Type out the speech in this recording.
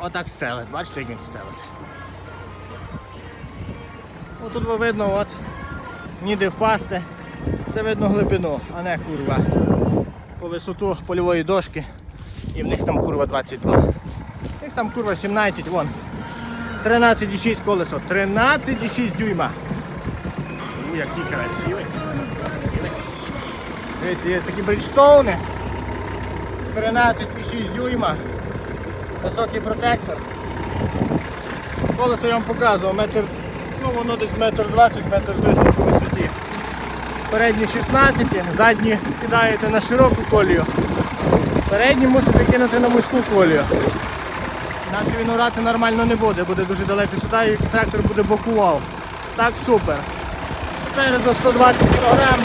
Отак стелить, бачите, як він стелить. Ось тут ви видно, от, ніде впасти. Це видно глибину, а не курва. По висоту польової дошки. І в них там курва 22. В них там курва 17, вон. 13,6 колесо. 13,6 дюйма. У, які. Красиві. Дивіться, є такі бриджстоуни. 13,6 дюйма. Високий протектор. Колесо я вам показував, метр, ну воно десь метр 20, метр 30 по висоті. Передні 16, задні кидаєте на широку колію. Передні мусите кинути на вузьку колію. Інакше він орати нормально не буде, буде дуже далеко сюди і трактор буде бокував. Так супер. Спереду 120 кг.